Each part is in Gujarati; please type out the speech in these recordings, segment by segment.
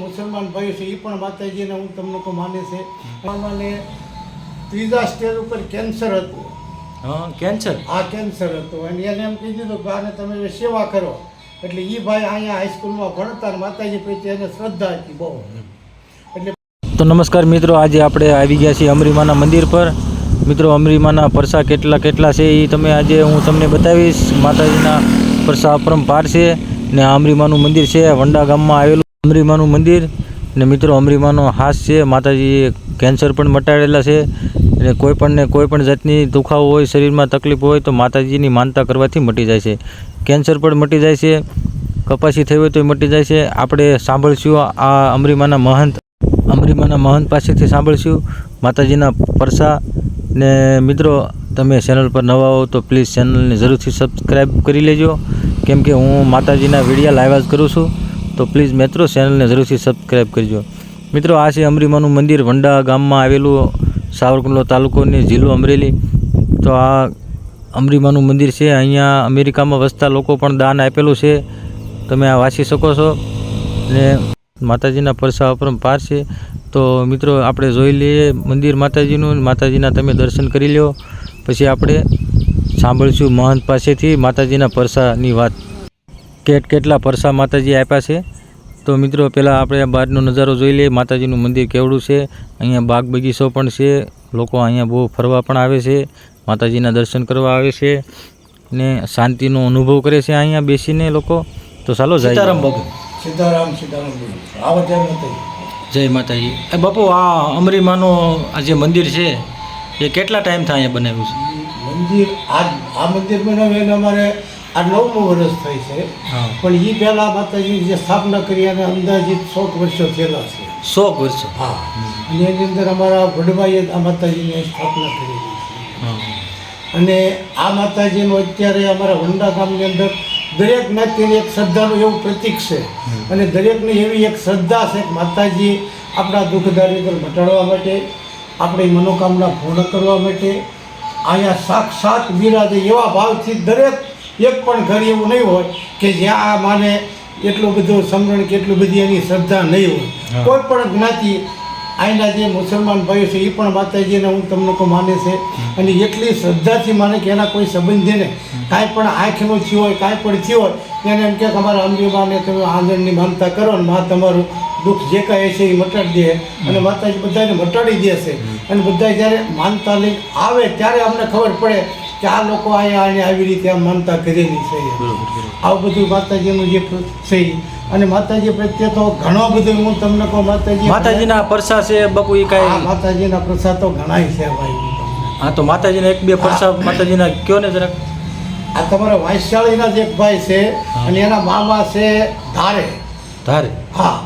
મુસલમાન ભાઈ છે એ પણ માતાજીને હું તમને કહું માને છે. મને ત્રીજા સ્ટેજ ઉપર કેન્સર હતું. હા કેન્સર? આ કેન્સર હતું. અને એને એમ કહી દીધું કે આને તમે સેવા કરો. એટલે એ ભાઈ અહીંયા હાઈસ્કૂલમાં ભણતા અને માતાજી પ્રત્યે એને શ્રદ્ધા હતી બહુ. એટલે તો નમસ્કાર મિત્રો આજે આપણે આવી ગયા છીએ અમરીમાના મંદિર પર. મિત્રો અમરીમાના પરસા કેટલા કેટલા છે એ તમે આજે હું તમને બતાવીશ. માતાજીના પરસા અપરંપાર છે ને આ અમરીમાનું મંદિર છે. વંડા ગામમાં આવેલું અમરીમાનું મંદિર ને મિત્રો અમરીમાનો હાસ છે, માતાજીએ કેન્સર પણ મટાડેલા છે અને કોઈ પણ ને કોઈ પણ જાતની દુખાવો હોય, શરીરમાં તકલીફ હોય તો માતાજીની માનતા કરવાથી મટી જાય છે. કેન્સર પણ મટી જાય છે, કપાસી થઈ હોય તો મટી જાય છે. આપણે સાંભળશું આ અમરીમાના મહંત અમરીમાના મહંત પાસેથી સાંભળશું માતાજીના પરસા ને મિત્રો તમે ચેનલ પર નવા હો તો પ્લીઝ ચેનલને જરૂરથી સબસ્ક્રાઈબ કરી લેજો. કેમ કે હું માતાજીના વિડીયા લાઈવ જ કરું છું. તો પ્લીઝ મિત્રો ચેનલને જરૂરથી સબસ્ક્રાઈબ કરજો. મિત્રો, આ છે અમરીમાનું મંદિર, વંડા ગામમાં આવેલું સાવરકુંડલા તાલુકોની જિલ્લો અમરેલી. તો આ અમરીમાનું મંદિર છે. અહીંયા અમેરિકામાં વસતા લોકો પણ દાન આપેલું છે. તમે આ વાંચી શકો છો. ને માતાજીના પરસા અપરંપાર છે. તો મિત્રો, આપણે જોઈ લઈએ મંદિર માતાજીનું. માતાજીના તમે દર્શન કરી લો પછી આપણે સાંભળશું મહંત પાસેથી માતાજીના પરસાની વાત. કેટ કેટલા પરસા માતાજી આપ્યા છે? તો મિત્રો પહેલાં આપણે બહારનો નજારો જોઈ લઈએ. માતાજીનું મંદિર કેવડું છે? અહીંયા બાગ બગીચો પણ છે. લોકો અહીંયા બહુ ફરવા પણ આવે છે. માતાજીના દર્શન કરવા આવે છે ને શાંતિનો અનુભવ કરે છે અહીંયા બેસીને લોકો. તો ચાલો જાય સીતારામ બાપુ. સીતારામ સીતારામ જય માતાજી. જય માતાજી. એ બાપુ આ અમરીમાનું આ જે મંદિર છે એ કેટલા ટાઈમથી અહીંયા બનાવ્યું છે? મંદિર આ આ મંદિર બનાવ્યું એને અમારે આ નવમું વર્ષ થાય છે. પણ એ પહેલાં માતાજી જે સ્થાપના કરી અને અંદાજિત સોક વર્ષો થયેલા છે. સો વર્ષો. હા. અને એની અંદર અમારા વડવાઈએ આ માતાજીની સ્થાપના કરી અને આ માતાજીનું અત્યારે અમારા વંડા ગામની અંદર દરેક જ્ઞાતિની એક શ્રદ્ધાનું એવું પ્રતીક છે. અને દરેકની એવી એક શ્રદ્ધા છે કે માતાજી આપણા દુઃખ દારિદ્ર મટાડવા માટે આપણી મનોકામના પૂર્ણ કરવા માટે અહીંયા સાક્ષાત બિરાજે એવા ભાવથી દરેક એક પણ ઘર એવું નહીં હોય કે જ્યાં આ માને એટલું બધું સમરણ કે એટલું બધી એની શ્રદ્ધા નહીં હોય. કોઈ પણ જ્ઞાતિ અહીંના જે મુસલમાન ભાઈઓ છે એ પણ માતાજીને હું તમને કહું માને છે. અને એટલી શ્રદ્ધાથી માને કે એના કોઈ સંબંધીને કાંઈ પણ આંખનું થયું હોય કાંઈ પણ થયું હોય એને એમ કે અમારા અંબીમાને તમે આંગણની માનતા કરો ને મા તમારું દુઃખ જે કાંઈ છે એ મટાડી દે. અને માતાજી બધાને મટાડી દેશે. અને બધા જ્યારે માનતા લઈને આવે ત્યારે અમને ખબર પડે આ લોકો અહીંયા અને આવી રીતે આમ માનતા કરેલી છે. આવું બધું માતાજીનું જે છે. અને માતાજી પ્રત્યે તો ઘણો બધો હું તમને કહું માતાજી માતાજીના પરસા છે બાપુ એ કાંઈ માતાજીના પ્રસાદ તો ઘણાય છે ભાઈ હા તો માતાજીના એક બે પરસા માતાજીના કયો ને જરાક? આ તમારા વાંસળીના જ એક ભાઈ છે અને એના મામા છે ધારે. ધારે? હા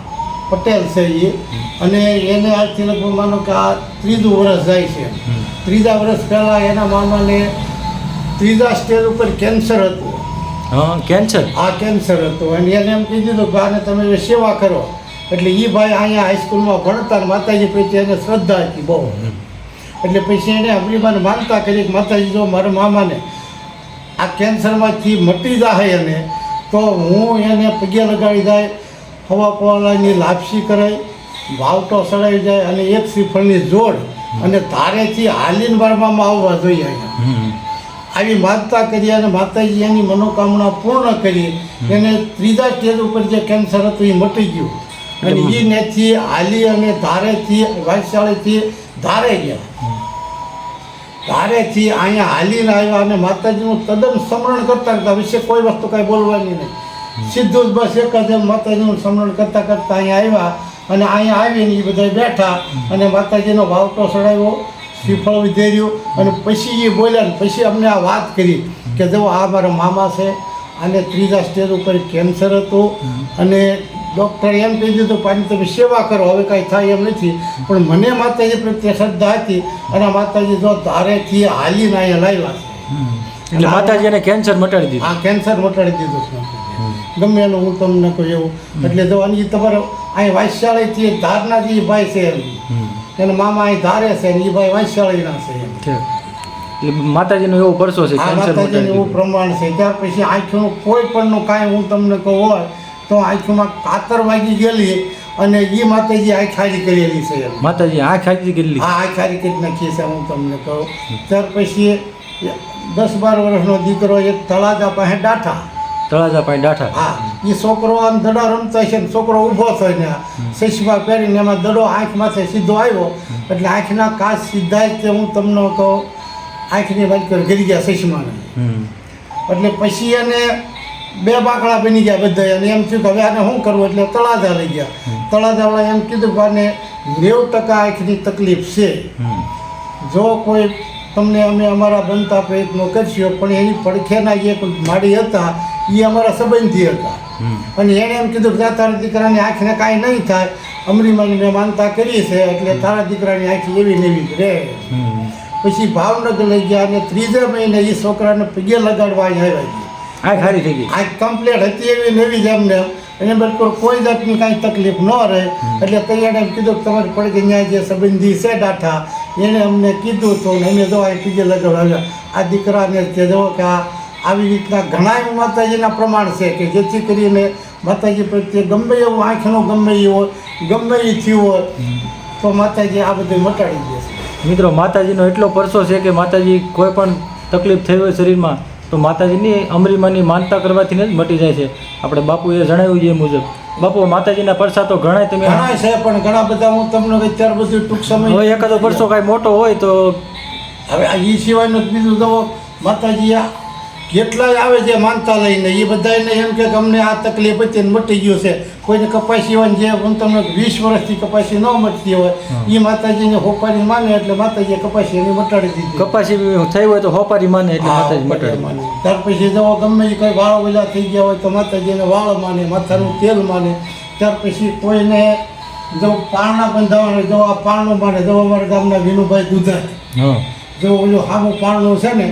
પટેલ છે એ અને એને આજથી લગભગ માનો કે આ ત્રીજું વર્ષ જાય છે. ત્રીજા વર્ષ પહેલાં એના મામાને ત્રીજા સ્ટેજ ઉપર કેન્સર હતું. હા કેન્સર? આ કેન્સર હતું. અને એને એમ કહી દીધું કે આને તમે સેવા કરો. એટલે એ ભાઈ અહીંયા હાઈસ્કૂલમાં ભણતા માતાજી પ્રત્યે એને શ્રદ્ધા હતી બહુ. એટલે પછી એને અમરીમાને માનતા કરી કે માતાજી જો મારા મામાને આ કેન્સરમાંથી મટી જાય એને તો હું એને પગે લગાડી જાય હવા પવાલાની લાપસી કરાય વાવટો સડાઈ જાય અને એક શ્રીફળની જોડ અને ધારેથી હાલીન વારમાં આવવા જોઈએ અહીંયા. આવી માનતા કરી અને માતાજી એની મનોકામના પૂર્ણ કરી. એને ત્રીજા સ્ટેજ ઉપર જે કેન્સર હતું એ મટી ગયું. અને એ નેથી હાલી અને ધારેથી વાયશાળીથી ધારે ગયા. ધારેથી અહીંયા હાલીને આવ્યા અને માતાજીનું તદ્દન સ્મરણ કરતા કરતા વિશે કોઈ વસ્તુ કાંઈ બોલવાની નહીં. સીધું જ બસ એક જ માતાજીનું સ્મરણ કરતા કરતા અહીંયા આવ્યા અને અહીંયા આવીને એ બધા બેઠા અને માતાજીનો ભાવટો ચડાવ્યો શ્રીફળ વિધેર્યું અને પછી એ બોલ્યા ને પછી અમને આ વાત કરી કે જો આ મારા મામા છે અને ત્રીજા સ્ટેજ ઉપર કેન્સર હતું. અને ડૉક્ટરે એમ કહી દીધું પાણી તમે સેવા કરો હવે કાંઈ થાય એમ નથી. પણ મને માતાજી પ્રત્યે શ્રદ્ધા હતી અને માતાજી જો ધારેથી હાલીને અહીંયા લાવ્યા છે. એટલે માતાજીને કેન્સર મટાડી દીધું. હા કેન્સર મટાડી દીધું છે ગમે એનું હું તમને કહું એવું. એટલે જો અને તમારો અહીં વાયશાળીથી ધારના જે ભાઈ છે એમ. એના મામા અહીં ધારે છે ને એ ભાઈ વાંચાળીના છે એમ. એટલે માતાજીનો એવો પરસો છે માતાજીનું એવું પ્રમાણ છે. ત્યાર પછી આંખીનું કોઈ પણનું કાંઈ હું તમને કહું હોય તો આંખીમાં કાતર વાગી ગયેલી અને એ માતાજી આ ખાલી કરેલી છે માતાજી આ ખાજી કરેલી? હા આંખ ખાલી કરી નાખીએ છે હું તમને કહું. ત્યાર પછી દસ બાર વર્ષનો દીકરો એક તળાજા પાસે ડાઠા તળાજા પાસે ડાઠા હા એ છોકરો આમ દડો રમતો છે ને છોકરો ઊભો થઈને ચશ્મા પહેરીને એમાં દડો આંખ માથે સીધો આવ્યો. એટલે આંખના કાચ સીધા જ તે હું તમને તો આંખની વાત કરી ગરી ગયા ચશ્માને. એટલે પછી એને બે બાકડા બની ગયા બધા અને એમ થયું કે હવે આને શું કરવું? એટલે તળાજા લઈ ગયા. તળાજાવાળા એમ કીધું કે આને નેવું ટકા આંખની તકલીફ છે. જો કોઈ તમને અમે અમારા બનતા પ્રયત્નો કરશો પણ એની પડખેના જે માડી હતા એ અમારા સંબંધી હતા. અને એણે એમ કીધું કે તારા દીકરાની આંખને કાંઈ નહીં થાય અમરીમાની મેં માનતા કરી છે એટલે તારા દીકરાની આંખ એવી નેવી રહે. પછી ભાવનગર લઈ ગયા અને ત્રીજા મહિને એ છોકરાને પગે લગાડવા આવ્યા છે. આ ખારી થઈ ગઈ. આંખ કમ્પ્લેટ હતી એવી નેવી જ એમને. એને બિલકુલ કોઈ જાતની કાંઈ તકલીફ ન રહે. એટલે તૈયાર એમ કીધું કે તમારી પડકે ત્યાં જે સંબંધી છે ડાઠા એને અમને કીધું તો ને અમે જો પીજે લગાવ્યા આ દીકરાને તે જો કે આ આવી રીતના ઘણા માતાજીના પ્રમાણ છે કે જેથી કરીને માતાજી પ્રત્યે ગમે એવું આંખનો ગમે એ હોય, ગમે એ થયું હોય, તો માતાજી આ બધું મટાડી દેશે મિત્રો, માતાજીનો એટલો પરસો છે કે માતાજી કોઈ પણ તકલીફ થઈ હોય શરીરમાં, તો માતાજીની અમરીમાની માનતા કરવાથી જ મટી જાય છે. આપણે બાપુએ જણાવ્યું છે એ મુજબ. બાપુ માતાજીના પરસા તો ઘણા તમે ઘણા છે પણ ઘણા બધા હું તમને અત્યારે બધું ટૂંક સમય હોય એકાદો પરસો કાંઈ મોટો હોય તો હવે એ સિવાયનું બીજું તો માતાજી આ કેટલાય આવે છે માનતા લઈને એ બધાને એમ કે અમને આ તકલીફ હતી મટી ગયું છે. કોઈને કપાસી હોય જે હું તમને વીસ વર્ષથી કપાસી ન મટતી હોય એ માતાજીને હોપારી માને એટલે માતાજીએ કપાસી એને મટાડી દીધી કપાસી થઈ હોય તો હોપારી માને એટલે માતાજી મટાડી માને. ત્યાર પછી જો ગમે એ કંઈ વાળો વેલા થઈ ગયા હોય તો માતાજીને વાળ માને માથાનું તેલ માને ત્યાર પછી કોઈને જો પારણા બંધાવવાને જો આ પારણું માને જો અમારા ગામના વિનુભાઈ દુધા હા જો ઓલું હામું પાણનું છે ને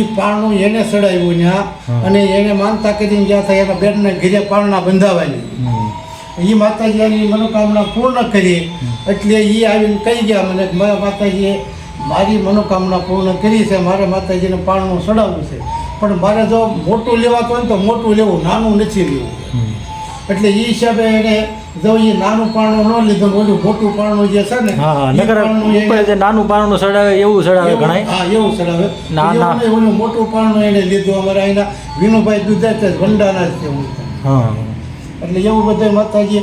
એ પાણનું એને ચડાવ્યું ત્યાં અને એને માનતા કરીને જ્યાં થાય એના બેનને ઘરે પાણના બંધાવાની. એ માતાજી એની મનોકામના પૂર્ણ કરી એટલે એ આવીને કહી ગયા મને મારા માતાજીએ મારી મનોકામના પૂર્ણ કરી છે મારે માતાજીને પાણનું ચડાવવું છે. પણ મારે જો મોટું લેવાતું હોય ને તો મોટું લેવું નાનું નથી લેવું. એટલે એ હિસાબે એને જો એ નાનું પાણું ન લીધું ઓલું મોટું પાણું જે છે ને હા ઉપર જે નાનું પારણું ચડાવે એવું ચડાવે એવું- ઘણાય? હા એવું ચડાવે ના, ના. ઓલું મોટું પારણું એને લીધું. અમારા અહીંના વિનુભાઈ દુધા છે ભંડારા જ છે હા. એટલે એવું બધા માતાજી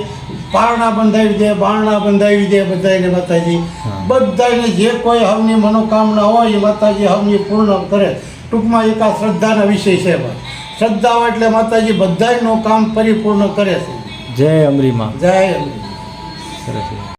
પારણા બંધાવી દે બારણા બંધાવી દે બધાને માતાજી. બધાને જે કોઈ હવની મનોકામના હોય એ માતાજી હવની પૂર્ણ કરે. ટૂંકમાં એક આ શ્રદ્ધાના વિષય છે એમાં. શ્રદ્ધા હોય એટલે માતાજી બધાયનું કામ પરિપૂર્ણ કરે છે. જય અમરીમાં. જય અમરી સરસ